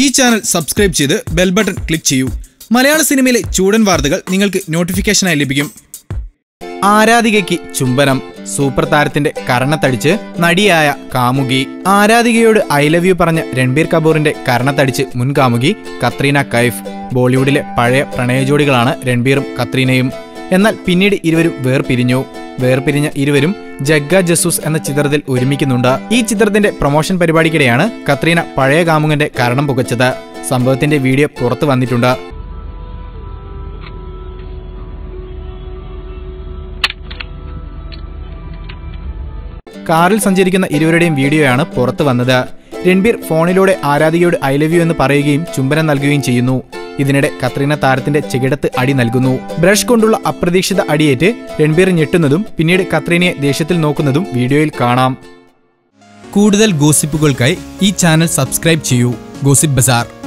ഈ channel subscribe ചെയ്ത് bell button click ചെയ്യൂ. മലയാള സിനിമയിലെ ചൂടൻ വാർത്തകൾ നിങ്ങൾക്ക് നോട്ടിഫിക്കേഷനായി ലഭിക്കും. ആരാധികയ്ക്ക് ചുംബനം സൂപ്പർ താരത്തിന്റെ കരണത്തടിച്ച് നടിയായ കാമുകി ആരാധികയോട് ഐ ലവ് യു പറഞ്ഞ രൺബീർ കപൂറിന്റെ കരണത്തടിച്ച് മുൻ കാമുകി കത്രീന കൈഫ്. ബോളിവുഡിലെ പഴയ പ്രണയജോഡികളാണ് രൺബീറും കത്രീനയും. എന്നാൽ പിന്നീട് ഇരുവരും വേർപിരിഞ്ഞു. വേർപിരിഞ്ഞ ഇരുവരും ജഗ്ഗ ജസൂസ് എന്ന ചിത്രത്തിൽ ഒരുമിക്കുന്നുണ്ട്. ഈ ചിത്രത്തിന്റെ പ്രൊമോഷൻ പരിപാടിക്കിടെയാണ് കത്രീന പഴയ കാമുകന്റെ കാരണം പുകച്ചത്. സംഭവത്തിന്റെ വീഡിയോ പുറത്തു വന്നിട്ടുണ്ട്. കാറിൽ സഞ്ചരിക്കുന്ന ഇരുവരുടെയും വീഡിയോയാണ് പുറത്തു വന്നത്. രൺബീർ ഫോണിലൂടെ ആരാധികയോട് ഐ ലവ് യു എന്ന് പറയുകയും ചുംബനം നൽകുകയും ചെയ്യുന്നു. ഇതിനിടെ കത്രീന താരത്തിന്റെ ചെകിടത്ത് അടി നൽകുന്നു. ബ്രഷ് കൊണ്ടുള്ള അപ്രതീക്ഷിത അടിയേറ്റ് രൺബീർ ഞെട്ടുന്നതും പിന്നീട് കത്രീനയെ ദേഷ്യത്തിൽ നോക്കുന്നതും വീഡിയോയിൽ കാണാം. കൂടുതൽ ഗോസിപ്പുകൾക്കായി ഈ ചാനൽ സബ്സ്ക്രൈബ് ചെയ്യൂ. Gossip bazaar.